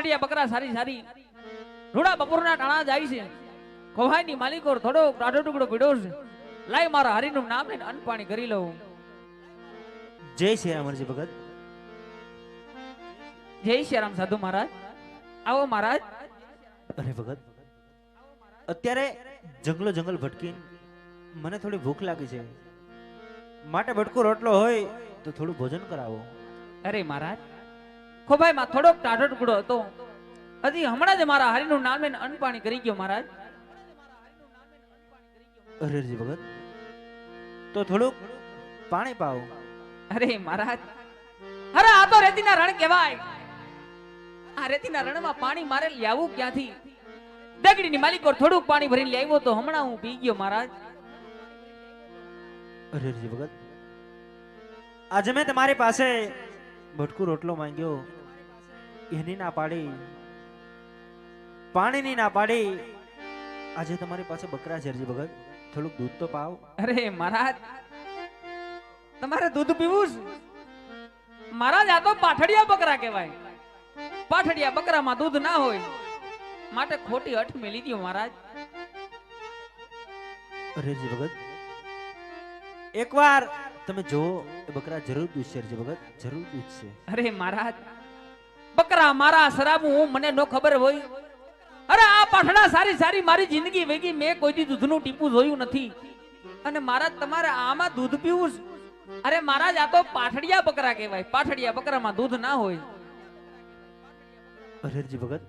હાજી બકરા સારી સારી. રૂડા બપોરના ટાણા જાય છે. ખવાઈની માલિકો થોડો ટાઢો ટુકડો પીડો છે. લાય મારા હરિનું નામ લઈને અન્ન પાણી કરી લઉં. જય શ્રી રામ હરજી ભગત. જય શ્રી રામ સાધુ મહારાજ. આવો મહારાજ. અરે ભગત અત્યારે જંગલો જંગલ ભટકી મને થોડી ભૂખ લાગી છે. માટે ભટકો રોટલો હોય તો થોડું ભોજન કરાવો. અરે મહારાજ ખોભાઈ માં થોડોક ટાઢો ટુકડો હતો. હજી હમણાં જ મારા હરિનું નામ લઈને અન્ન પાણી કરી ગયો મહારાજ. અરે ભગત તો થોડુંક પાણી પાવો અરે મહારાજ અરે આ તો રેતીના રણ કહેવાય. આ રેતીના રણમાં પાણી મારે લાવવું ક્યાંથી? દગડીની માલિકો થોડુંક પાણી ભરીને લાવ્યો તો હમણાં હું પી ગયો મહારાજ. અરે ભગત આજે મેં તમારી પાસે ભટકુ રોટલો માંગ્યો. એની ના પાડી. પાણીની ના પાડી. આજે તમારી પાસે બકરા છે ભગત. થોડુંક દૂધ તો પાવ. અરે મહારાજ તમારે દૂધ પીવું છે મહારાજ આ તો પાઠડિયા બકરા કહેવાય. પાઠડિયા બકરામાં દૂધ ના હોય. માટે ખોટી અઠ મેલી દીધી મહારાજ. અરેજી ભગત એકવાર તમે જો એ બકરા જરૂર દૂધ છે ભગત જરૂર દૂધશે અરે મહારાજ બકરા મારા શરાબું હું મને નો ખબર હોય. અરે આ પાઠડા સારી સારી મારી જિંદગી વેગી મેં કોઈ દૂધનું ટીપું જોયું નથી. અને મારા તમારે આમાં દૂધ પીવું છે? અરે મહારાજ આ તો પાઠડિયા બકરા કહેવાય. પાઠડિયા બકરામાં દૂધ ના હોય. અરેજી ભગત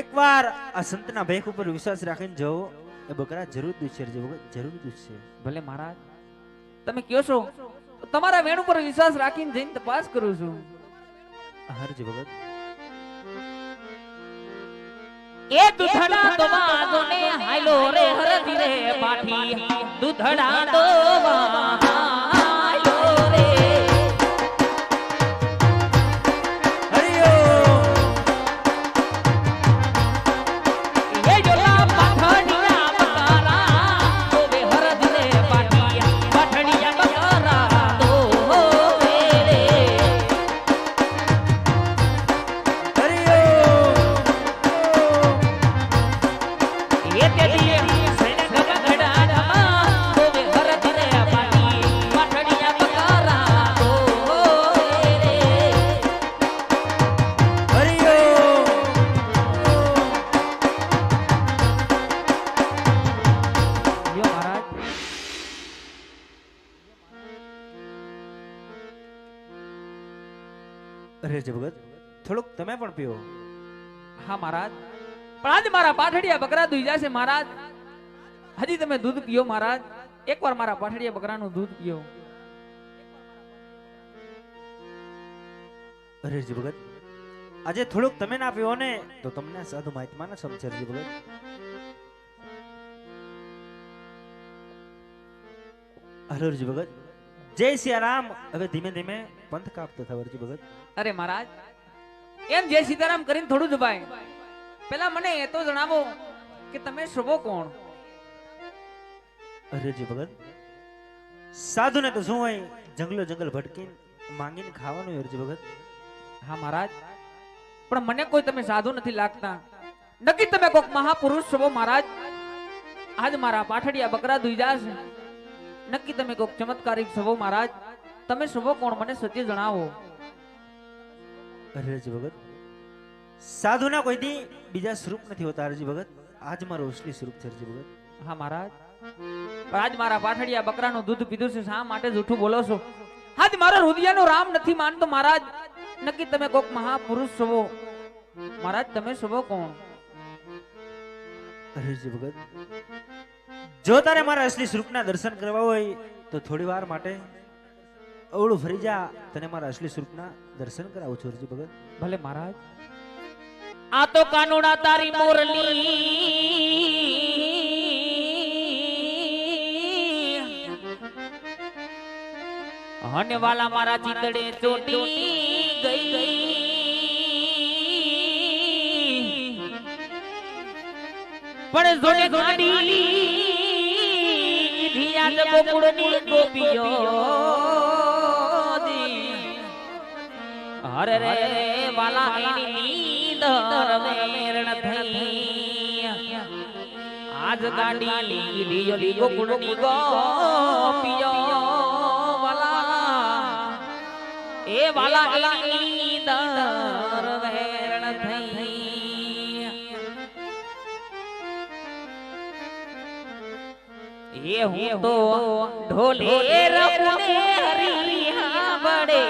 એકવાર આ સંતના ભેખ ઉપર વિશ્વાસ રાખીને જો એ બકરા જરૂર દૂધશે હરજી ભગત જરૂર દૂધશે ભલે મહારાજ તમે કહો છો? તમારા વેણ ઉપર વિશ્વાસ રાખીને જઈને તપાસ કરું છું. હરજી ભગત? એ દુધડા તો વાજો ને હાલો રે હરદી રે પાઠી. દુધડા તો હાલો હા મહારાજ. પણ આજ મારા પાઠડિયા બકરા દુઈ જશે મહારાજ. હજી તમે દૂધ પીઓ મહારાજ. એકવાર મારા પાઠડિયા બકરાનું દૂધ પીઓ. અરે ભગત આજે થોડુંક તમે ના પીઓ ને તો તમને સાધુ મહાત્મા ના સમજે જે ભગત અરે ભગત. જય સિયારામ. હવે ધીમે ધીમે પંથ કાપતો થયો જી ભગત. અરે મહારાજ. એમ જય સીતારામ કરીને થોડું જ ભાઈ. પેલા મને એ તો જણાવો કે તમે શુભો કોણ? અરેજી ભગત સાધુ ને તો શું હોય જંગલો જંગલ ભટકી માંગીને ખાવાનું અરજી ભગત? હા મહારાજ પણ મને કોઈ તમે સાધુ નથી લાગતા. નક્કી તમે કોક મહાપુરુષ છો મહારાજ? આજ મારા પાઠડિયા બકરા દુઈજા છે. નક્કી તમે કોક ચમત્કારિક છો મહારાજ? તમે શુભો કોણ? મને સત્ય જણાવો. અરે જી ભગત સાધુના કોઈ દી બીજા સ્વરૂપ નથી હોતા હરજી ભગત? આજ મારું અસલી સ્વરૂપ છે હરજી ભગત. હા મહારાજ. પણ આજ મારા પાઠડિયા બકરાનું દૂધ પીધું છે શા માટે જૂઠું બોલો છો? આજ મારો હૃદયનો રામ નથી માનતો મહારાજ. નક્કી તમે કોક મહાપુરુષ છો. મહારાજ તમે શોભો કોણ? હરજી ભગત જો તારે મારા અસલી સ્વરૂપના દર્શન કરવા હોય તો થોડી વાર માટે અવળું ફરી જા તને મારા અસલી સ્વરૂપના દર્શન કરાવું છું હરજી ભગત ભલે મહારાજ. આ તો કાનુડા તારી મોરલી. હને વાલા મારા ચિતડે ચોટી ગઈ ગઈ. પણ જોડે ગાડી ધિયાત ગોકુળની ગોપીઓ. અરે રે વાલા એની નીંદર વેરણ થઈ. આજ ગાડી લીલી લી ગોકુળની ગોપીઓ વાલા. એ વાલા એની નીંદર વેરણ થઈ. એ હું તો ઢોલે રપુને હરી બડે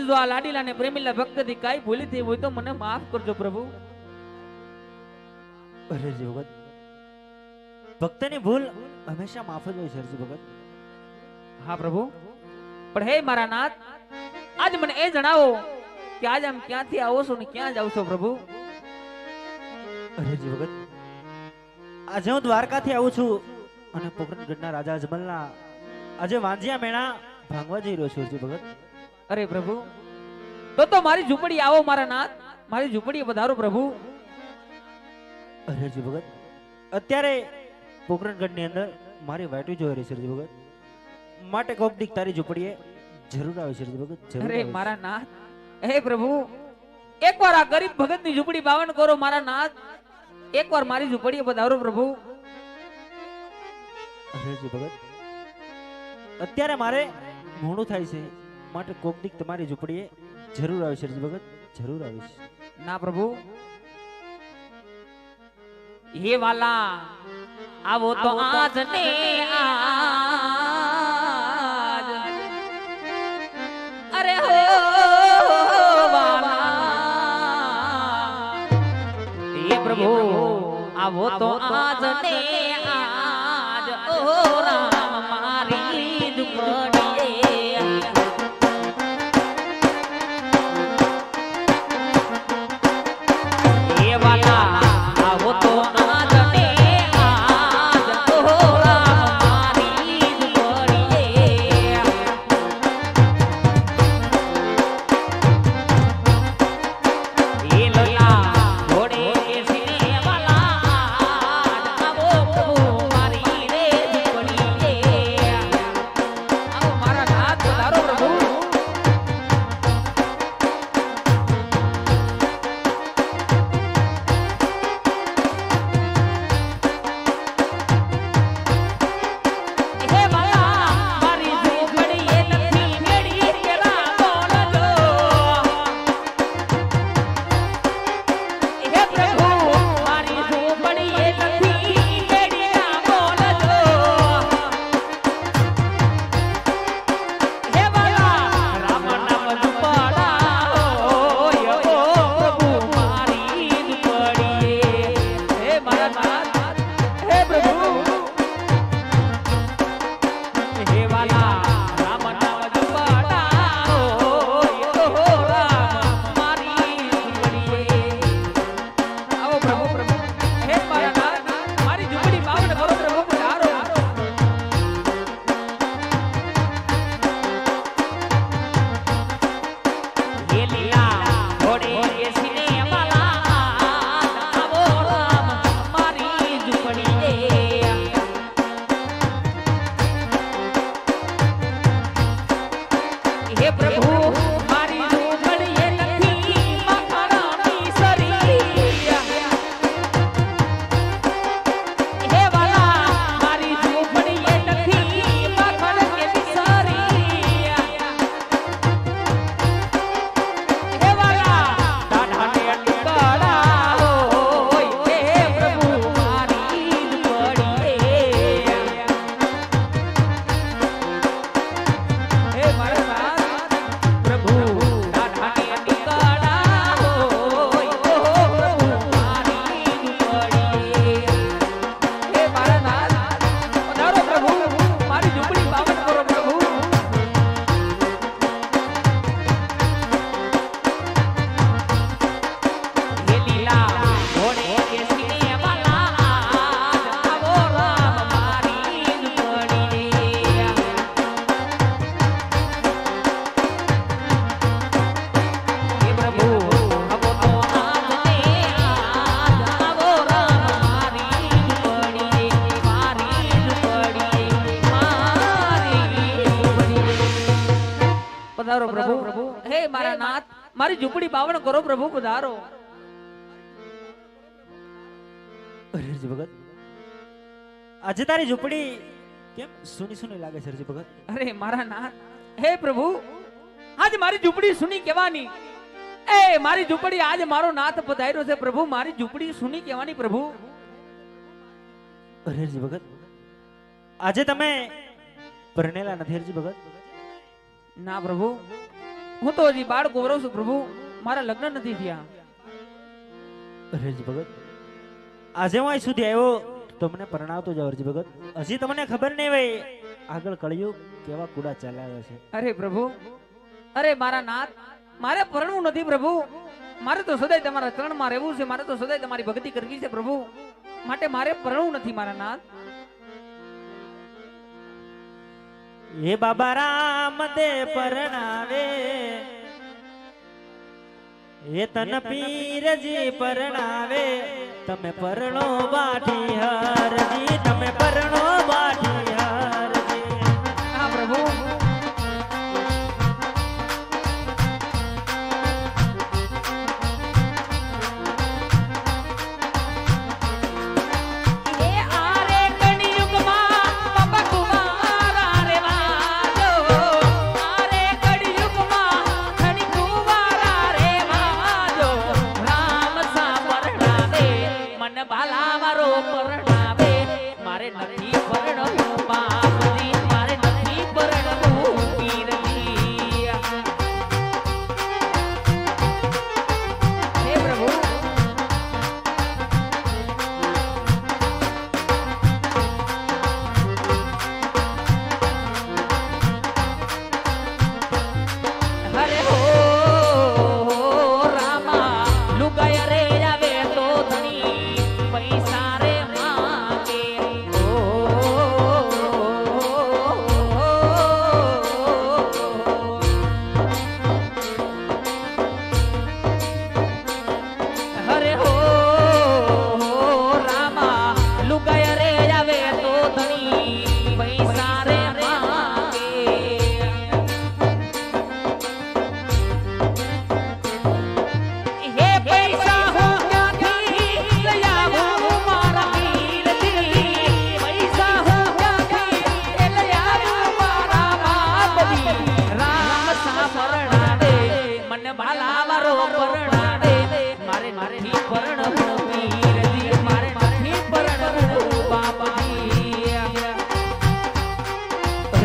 આજ જો આ લાડીલા ને પ્રેમીલા ભક્તથી કઈ ભૂલી થઈ હોય તો મને માફ કરજો પ્રભુ. હરજી ભગત ભક્તની ભૂલ હંમેશા માફ જ હોય હરજી ભગત. હા પ્રભુ પણ હે મારા નાથ આજ મને એ જણાવો કે આજ આમ ક્યાંથી આવો છો ને ક્યાં જાવ છો પ્રભુ? હરજી ભગત આજે હું દ્વારકાથી આવું છું અને પોકરણગઢના રાજા અજમલના આજે વાંજિયા મેળા ભાંગવા જઈ રહ્યો છું હરજી ભગત. અરે પ્રભુ તો તો મારી ઝૂંપડી આવો મારા નાથ. મારી ઝૂંપડી વધારો પ્રભુ. અરેજી ભગત અત્યારે પોકરણગઢની અંદર મારી વાટું જોઈ રહી છે ભગત. માટે કોપડીક તારી ઝૂંપડીએ જરૂર આવે છે ભગત અરે મારા નાથ હે પ્રભુ એકવાર આ ગરીબ ભગતની ઝૂંપડી બાવન કરો મારા નાથ. એકવાર મારી ઝૂંપડીએ પધારો પ્રભુ. અરે ભગત અત્યારે મારે મોડું થાય છે. માટે કોક દીક તમારી ઝૂંપડીએ જરૂર આવીશ છે ભગત જરૂર આવીશ ના પ્રભુ. હે વાલા આવો તો આજ ને આજ અરે હો વાલા. હે પ્રભુ આવો તો આજ ને આજ. ઓ રામ મારી ઝૂંપડીએ મારી ઝૂંપડી પાવન કરો પ્રભુ પધારો. ભગત આજે તારી ઝૂંપડી કેમ સુની સુની લાગે સરજી ભગત? અરે મારા ના હે પ્રભુ આજ મારી ઝૂંપડી સુની કહેવાની. એ મારી ઝૂંપડી આજ મારો નાથ પધાર્યો છે પ્રભુ મારી ઝૂંપડી સુની કહેવાની પ્રભુ. અરે ભગત આજે તમે પરણેલા નથી હરજી ભગત? ના પ્રભુ હું તો હજી બાળ ગૌરવ છું પ્રભુ. મારા લગ્ન નથી થયા. ભગત આજે હું સુધી આવ્યો તમને પરણાવતો જાવ હરજી ભગત. હજી તમને ખબર નહીં ભાઈ આગળ કળિયુગ કેવા કુડા ચલાવે છે. અરે પ્રભુ અરે મારા નાથ મારે પરણવું નથી પ્રભુ. મારે તો સદાય તમારા ચરણમાં રહેવું છે મારે તો સદાય તમારી ભક્તિ કરવી છે પ્રભુ. માટે મારે પરણવું નથી મારા નાથ. એ બાબા રામ દે પરણાવે. હે તન પીરજી પરણાવે. તમે પરણો બાઠી હરજી તમે પરણો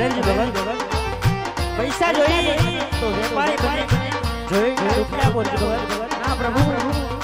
ભગત પૈસા જોઈ. તો વેપારી બને જોઈ. રૂપિયા બોલજો ભગત ના પ્રભુ. પ્રભુ.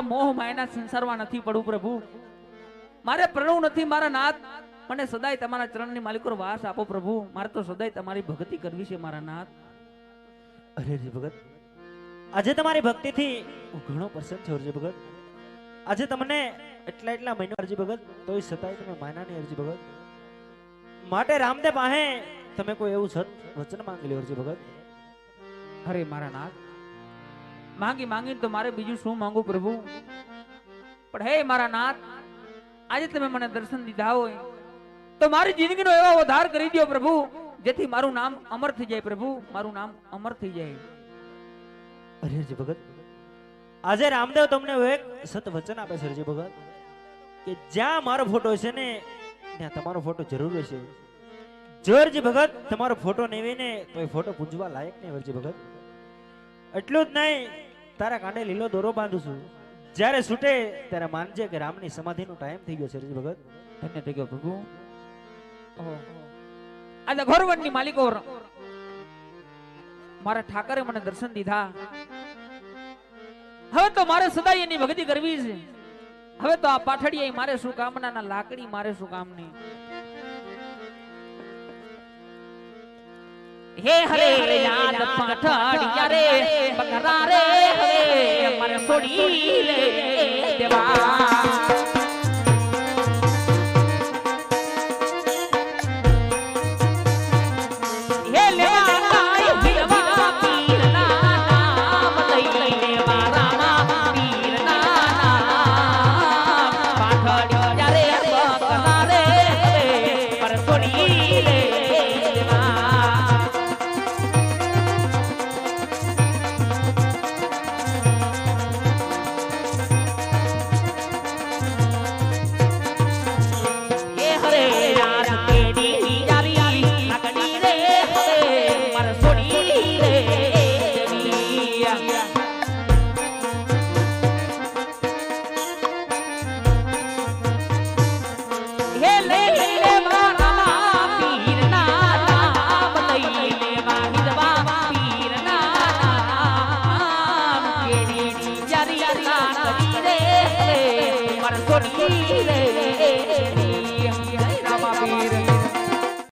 ખોટા મોહ માયના સંસારમાં નથી પડવું પ્રભુ. મારે પ્રણવ નથી, મારા નાથ. મને સદાય તમારા ચરણની માલિકો વાસ આપો પ્રભુ. મારે તો સદાય તમારી ભક્તિ કરવી છે, મારા નાથ. અરે ભગત, આજે તમારી ભક્તિથી હું ઘણો પ્રસન્ન છું અરજી ભગત. આજે તમને એટલા એટલા મહિના અરજી ભગત, તોય સતાય તમે માયનાની અરજી ભગત. માટે રામદેવ પાસે તમે કોઈ એવું સત વચન માંગેલું અરજી ભગત. અરે મારા નાથ માંગી માંગી તો મારે બીજું શું માંગુ પ્રભુ? પણ હે મારા નાથ, આજે તમે મને દર્શન દીધા હોય, તો મારી જિંદગીનો એવો વધાર કરી દો પ્રભુ, જેથી મારું નામ અમર થઈ જાય પ્રભુ, મારું નામ અમર થઈ જાય. હરિહરજી ભગત, આજે રામદેવ તમને એક સત વચન આપે છે અરજી ભગત, કે જ્યાં મારો ફોટો છે ને, ત્યાં તમારો ફોટો જરૂર હશે. જો ભગત, તમારો ફોટો નહીં હોય ને તો એ ફોટો પૂજવા લાયક નહીં હરજી ભગત. એટલું જ નહીં, તારા કાંડે લીલો દોરો બાંધું છું. જ્યારે છૂટે ત્યારે માનજે કે રામની સમાધિનો ટાઈમ થઈ ગયો છે ભગત. ધન્ય થઈ ગયો, પ્રભુ. આજે ઘોરવનની માલિકો મારા ઠાકરે મને દર્શન દીધા. હવે તો મારે સદાય એની ભક્તિ કરવી છે. હવે તો આ પાઠડિયા મારે શું કામના લાકડી મારે શું કામની? હે હરે લાલ પાઠડિયા રે બકરા રે હવે મારે છોડી લે દેવા.